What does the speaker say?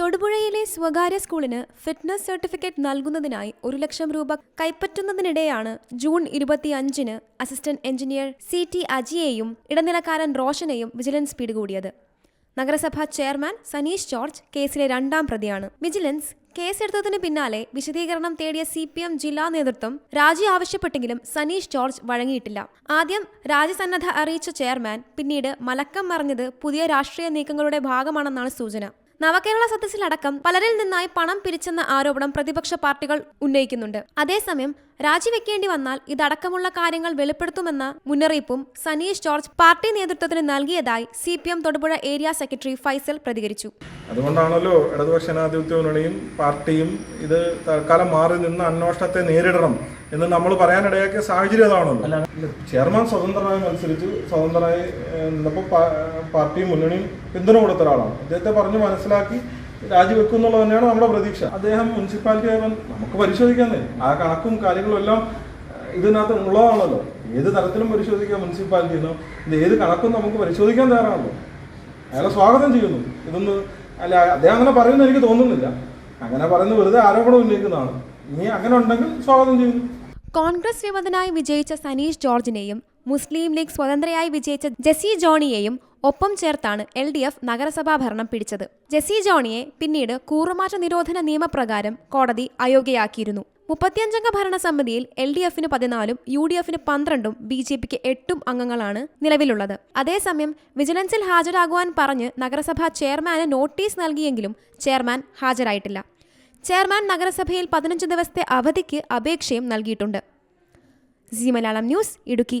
തൊടുപുഴയിലെ സ്വകാര്യ സ്കൂളിന് fitness certificate നൽകുന്നതിനായി ഒരു ലക്ഷം രൂപ കൈപ്പറ്റുന്നതിനിടെയാണ് ജൂൺ ഇരുപത്തിയഞ്ചിന് അസിസ്റ്റന്റ് എഞ്ചിനീയർ സി ടി അജിയെയും ഇടനിലക്കാരൻ റോഷനെയും വിജിലൻസ് പിടികൂടിയത്. നഗരസഭാ ചെയർമാൻ സനീഷ് ജോർജ് കേസിലെ രണ്ടാം പ്രതിയാണ്. വിജിലൻസ് കേസെടുത്തതിന് പിന്നാലെ വിശദീകരണം തേടിയ സി പി എം ജില്ലാ നേതൃത്വം രാജി ആവശ്യപ്പെട്ടെങ്കിലും സനീഷ് ജോർജ് വഴങ്ങിയിട്ടില്ല. ആദ്യം രാജ്യസന്നദ്ധ അറിയിച്ച ചെയർമാൻ പിന്നീട് മലക്കം മറിഞ്ഞത് പുതിയ രാഷ്ട്രീയ നീക്കങ്ങളുടെ ഭാഗമാണെന്നാണ് സൂചന. നവകേരള സദസ്സിലടക്കം പലരിൽ നിന്നായി പണം പിരിച്ചെന്ന ആരോപണം പ്രതിപക്ഷ പാർട്ടികൾ ഉന്നയിക്കുന്നുണ്ട്. അതേസമയം രാജിവെക്കേണ്ടി വന്നാൽ ഇതടക്കമുള്ള കാര്യങ്ങൾ വെളിപ്പെടുത്തുമെന്ന മുന്നറിയിപ്പും സനീഷ് ജോർജ് പാർട്ടി നേതൃത്വത്തിന് നൽകിയതായി C P M Thodupuzha area secretary Faisal പ്രതികരിച്ചു. അതുകൊണ്ടാണല്ലോ ഇടതുപക്ഷ ജനാധിപത്യ മുന്നണിയും പാർട്ടിയും ഇത് തൽക്കാലം മാറി നിന്ന് അന്വേഷണത്തെ നേരിടണം എന്ന് നമ്മൾ പറയാനിടയാക്കിയ സാഹചര്യം അതാണല്ലോ. ചെയർമാൻ സ്വതന്ത്രമായി മത്സരിച്ചു സ്വതന്ത്രമായി നിന്നപ്പോൾ പാർട്ടിയും മുന്നണിയും പിന്തുണ കൊടുത്ത ഒരാളാണ്. അദ്ദേഹത്തെ പറഞ്ഞു മനസ്സിലാക്കി രാജിവെക്കും എന്നുള്ളത് തന്നെയാണ് നമ്മുടെ പ്രതീക്ഷ. അദ്ദേഹം മുനിസിപ്പാലിറ്റി ആയവൻ നമുക്ക് പരിശോധിക്കാന്നേ ആ കണക്കും കാര്യങ്ങളും എല്ലാം ഇതിനകത്ത് ഉള്ളതാണല്ലോ. ഏത് തരത്തിലും പരിശോധിക്കാം മുനിസിപ്പാലിറ്റിന്നോ ഇത് ഏത് കണക്കും നമുക്ക് പരിശോധിക്കാൻ തയ്യാറാണല്ലോ. അയാളെ സ്വാഗതം ചെയ്യുന്നു. ഇതൊന്ന് അല്ല അദ്ദേഹം അങ്ങനെ പറയുന്നു എനിക്ക് തോന്നുന്നില്ല. അങ്ങനെ പറയുന്നത് വെറുതെ ആരോപണം ഉന്നയിക്കുന്നതാണ്. ഇനി അങ്ങനെ ഉണ്ടെങ്കിൽ സ്വാഗതം ചെയ്യുന്നു. കോൺഗ്രസ് വിമതനായി വിജയിച്ച സനീഷ് ജോർജിനെയും മുസ്ലിം ലീഗ് സ്വതന്ത്രയായി വിജയിച്ച ജെസി ജോണിയെയും ഒപ്പം ചേർത്താണ് എൽ ഡി എഫ് നഗരസഭാ ഭരണം പിടിച്ചത്. ജെസി ജോണിയെ പിന്നീട് കൂറുമാറ്റ നിരോധന നിയമപ്രകാരം കോടതി അയോഗ്യയാക്കിയിരുന്നു. മുപ്പത്തിയഞ്ചംഗ ഭരണസമിതിയിൽ എൽ ഡി എഫിന് പതിനാലും യു ഡി എഫിന് പന്ത്രണ്ടും ബി ജെ പിക്ക് എട്ടും അംഗങ്ങളാണ് നിലവിലുള്ളത്. അതേസമയം വിജിലൻസിൽ ഹാജരാകുവാൻ പറഞ്ഞ് നഗരസഭാ ചെയർമാന് നോട്ടീസ് നൽകിയെങ്കിലും ചെയർമാൻ ഹാജരായിട്ടില്ല. ചെയർമാൻ നഗരസഭയിൽ പതിനഞ്ച് ദിവസത്തെ അവധിക്ക് അപേക്ഷയും നൽകിയിട്ടുണ്ട്. C Malayalam news Idukki.